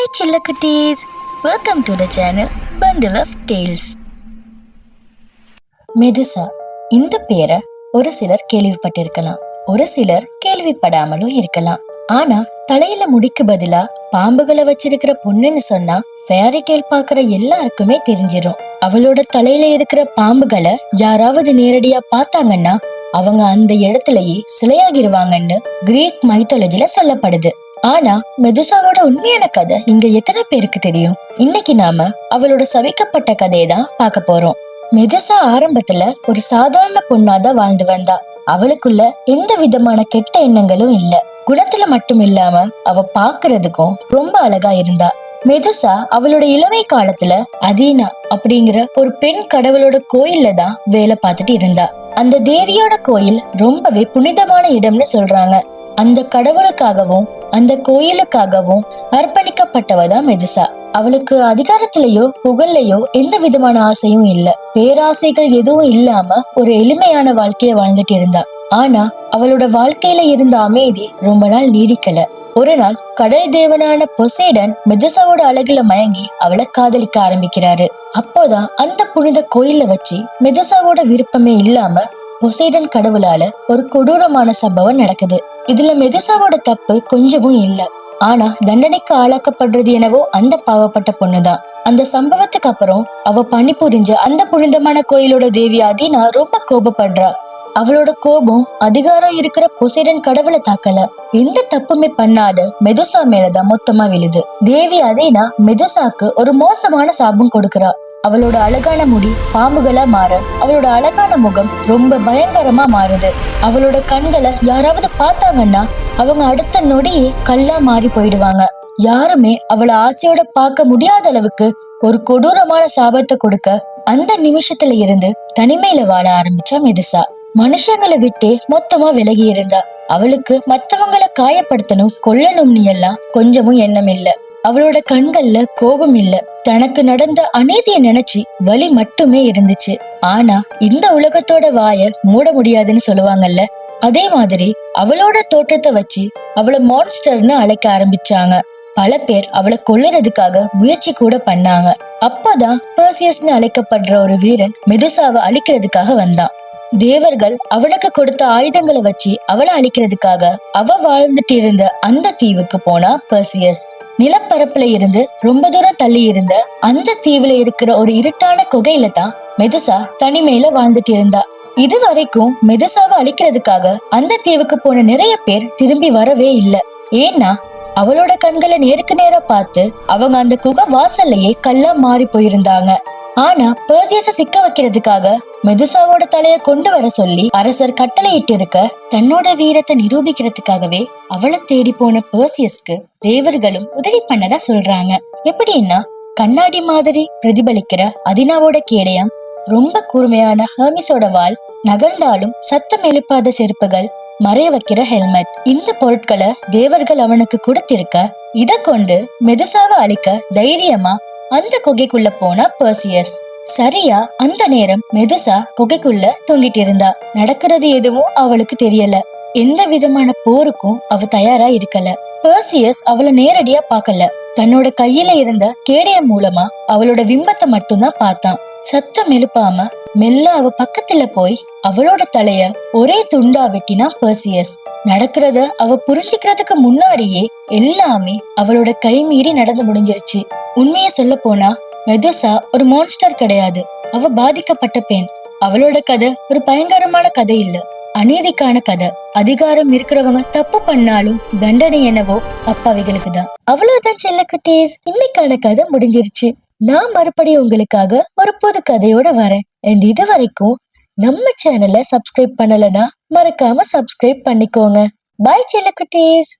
Hi Chillakutties! Welcome to the channel bundle of tales Medusa இந்த பேரை ஒரு சிலர் கேள்விப்பட்டிருக்கலாம். ஒரு சிலர் கேள்விப்படாமலும் இருக்கலாம். ஆனா தலையில முடிக்கு பதிலா பாம்புகளை வச்சிருக்கிற பொண்ணுன்னு சொன்னா ஃபேரி டேல் பாக்குற எல்லாருக்குமே தெரிஞ்சிரும். அவளோட தலையில இருக்கிற பாம்புகளை யாராவது நேரடியா பார்த்தாங்கன்னா அவங்க அந்த இடத்துலயே சிலையாகிருவாங்கன்னு கிரீக் மைத்தாலஜில சொல்லப்படுது. ஆனா மெதுசாவோட உண்மையான கதை இங்க எத்தனை பேருக்கு தெரியும்? இன்னைக்கு நாம அவளோட சவிக்கப்பட்ட கதையை தான் பார்க்க போறோம். மெதுசா ஆரம்பத்துல ஒரு சாதாரண பொண்ணாதான் வாழ்ந்து வந்தா. அவளுக்குள்ள எந்த விதமான கெட்ட எண்ணங்களும் இல்ல. குணத்துல மட்டும் இல்லாம அவ பாக்குறதுக்கும் ரொம்ப அழகா இருந்தா. மெதுசா அவளோட இளமை காலத்துல அதீனா அப்படிங்கிற ஒரு பெண் கடவுளோட கோயில்ல தான் வேலை பார்த்துட்டு இருந்தா. அந்த தேவியோட கோயில் ரொம்பவே புனிதமான இடம்னு சொல்றாங்க. அந்த கடவுளுக்காகவும் அந்த கோயிலுக்காகவும் அர்ப்பணிக்கப்பட்டவ தான் மெதுசா அவளுக்கு அதிகாரத்திலேயோ புகழ்லையோ எந்த விதமான ஆசையும் இல்ல. பேராசைகள் எதுவும் இல்லாம ஒரு எளிமையான வாழ்க்கைய வாழ்ந்துட்டு இருந்தா. ஆனா அவளோட வாழ்க்கையில இருந்த அமைதி ரொம்ப நாள் நீடிக்கல. ஒரு நாள் கடல் தேவனான பொசைடன் மெதுசாவோட அழகுல மயங்கி அவளை காதலிக்க ஆரம்பிக்கிறாரு. அப்போதான் அந்த புனித கோயில வச்சு மெதுசாவோட விருப்பமே இல்லாம பொசைடன் கடவுளால ஒரு கொடூரமான சம்பவம் நடக்குது. இதுல மெதுசாவோட தப்பு கொஞ்சமும் இல்ல. ஆனா தண்டனைக்கு ஆளாக்கப்படுறது எனவோ அந்த பாவப்பட்ட பொண்ணுதான். அந்த சம்பவத்துக்கு அப்புறம் அவ பணிபுரிஞ்ச அந்த புனிதமான கோயிலோட தேவி அதினா ரொம்ப கோபப்படுறா. அவளோட கோபம் அதிகாரம் இருக்கிற பொசைடன் கடவுளை தாக்கல. எந்த தப்புமே பண்ணாத மெதுசா மேலதான் மொத்தமா விழுது. தேவி அதேனா மெதுசாக்கு ஒரு மோசமான சாபம் கொடுக்கறா. அவளோட அழகான முடி பாம்புகளா மாற அவளோட அழகான முகம் ரொம்ப பயங்கரமா மாறுது. அவளோட கண்களை யாராவது பார்த்தாங்கன்னா அவங்க அடுத்த நொடியே கல்லா மாறி போயிடுவாங்க. யாருமே அவளை ஆசையோட பார்க்க முடியாத அளவுக்கு ஒரு கொடூரமான சாபத்தை கொடுக்க அந்த நிமிஷத்துல இருந்து தனிமையில வாழ ஆரம்பிச்சா மெதுசா. மனுஷங்களை விட்டே மொத்தமா விலகி இருந்தா. அவளுக்கு மத்தவங்களை காயப்படுத்தணும் கொல்லணும்னு எல்லாம் கொஞ்சமும் எண்ணம் இல்லை. அவளோட கண்கள்ல கோபம் இல்ல. தனக்கு நடந்த அநீதிய நினைச்சு வலி மட்டுமே இருந்துச்சு. ஆனா இந்த உலகத்தோட வாய மூட முடியாதுன்னு சொல்லுவாங்கல்ல. அதே மாதிரி அவளோட தோற்றத்தை வச்சு அவளை மான்ஸ்டர்னு அழைக்க ஆரம்பிச்சாங்க. பல பேர் அவளை கொல்லுறதுக்காக முயற்சி கூட பண்ணாங்க. அப்பதான் பர்சியஸ்னு அழைக்கப்படுற ஒரு வீரன் மெதுசாவை அழிக்கிறதுக்காக வந்தான். தேவர்கள் அவளுக்கு கொடுத்த ஆயுதங்களை வச்சு அவளை அழிக்கிறதுக்காக அவ வாழ்ந்துட்டு இருந்த அந்த தீவுக்கு போனா பர்சியஸ் நிலப்பரப்புல இருந்து ரொம்ப தூரம் தள்ளி இருந்த அந்த தீவுல இருக்கிற ஒரு இருட்டான குகையில தான் மெதுசா தனிமையில வாழ்ந்துட்டு இருந்தா. இது வரைக்கும் மெதுசாவை அழிக்கிறதுக்காக அந்த தீவுக்கு போன நிறைய பேர் திரும்பி வரவே இல்லை. ஏன்னா அவளோட கண்களை நேருக்கு நேரா பார்த்து அவங்க அந்த குகை வாசல்லையே கல்லா மாறி போயிருந்தாங்க. ஆனா பர்சியஸ சிக்க வைக்கிறதுக்காக மெதுசாவோட தலைய கொண்டு வர சொல்லி அரசர் கட்டளையிட்டிருக்க தன்னோட வீரத்தை நிரூபிக்கிறதுக்காகவே அவளை தேடி போன பர்சியஸ்க்கு தேவர்களும் உதவி பண்ணதா சொல்றாங்க. எப்படின்னா கண்ணாடி மாதிரி பிரதிபலிக்கிற அதினாவோட கேடயம் ரொம்ப கூர்மையான ஹர்மிஸோட வால் நகர்ந்தாலும் சத்தம் எழுப்பாத செருப்புகள் மறைய வைக்கிற ஹெல்மெட் இந்த பொருட்களை தேவர்கள் அவனுக்கு கொடுத்திருக்க இத கொண்டு மெதுசாவை அழிக்க தைரியமா அந்த குகைக்குள்ள போனா பர்சியஸ். சரியா? அந்த நேரம் மெதுசா குகைக்குள்ள தொங்கிட்டு இருந்தா நடக்கிறது எதுவும் அவளுக்கு தெரியல. எந்த விதமான போருக்கும் அவ தயாரா இருக்கல. பர்சியஸ் அவளை நேரடியா பாக்கல தன்னோட கையில இருந்த கேடயம் மூலமா அவளோட விம்பத்தை மட்டும்தான் பார்த்தான். சத்தம் எழுப்பாம மெல்ல அவ பக்கத்துல போய் அவளோட தலைய ஒரே துண்டா வெட்டினா பர்சியஸ். நடக்கிறத அவ புரிஞ்சுக்கிறதுக்கு முன்னாடியே எல்லாமே அவளோட கை மீறி நடந்து முடிஞ்சிருச்சு. உண்மைய சொல்ல போனா மெதுசா ஒரு மான்ஸ்டர் கிடையாது. அவ பாதிக்கப்பட்ட பெண். அவளோட கதை ஒரு பயங்கரமான கதை இல்ல. அநீதிக்கான கதை. அதிகாரம் இருக்கிறவங்க தப்பு பண்ணாலும் தண்டனை என்னவோ அப்பாவிகளுக்கு தான் அவ்வளவுதான் செல்லக்குட்டீஸ் இன்னைக்கான கதை முடிஞ்சிருச்சு. நான் மறுபடியும் உங்களுக்காக ஒரு புது கதையோட வரேன். அண்ட் இது வரைக்கும் நம்ம சேனலை சப்ஸ்கிரைப் பண்ணலனா மறக்காம சப்ஸ்கிரைப் பண்ணிக்கோங்க. பாய் செல்லக்குட்டீஸ்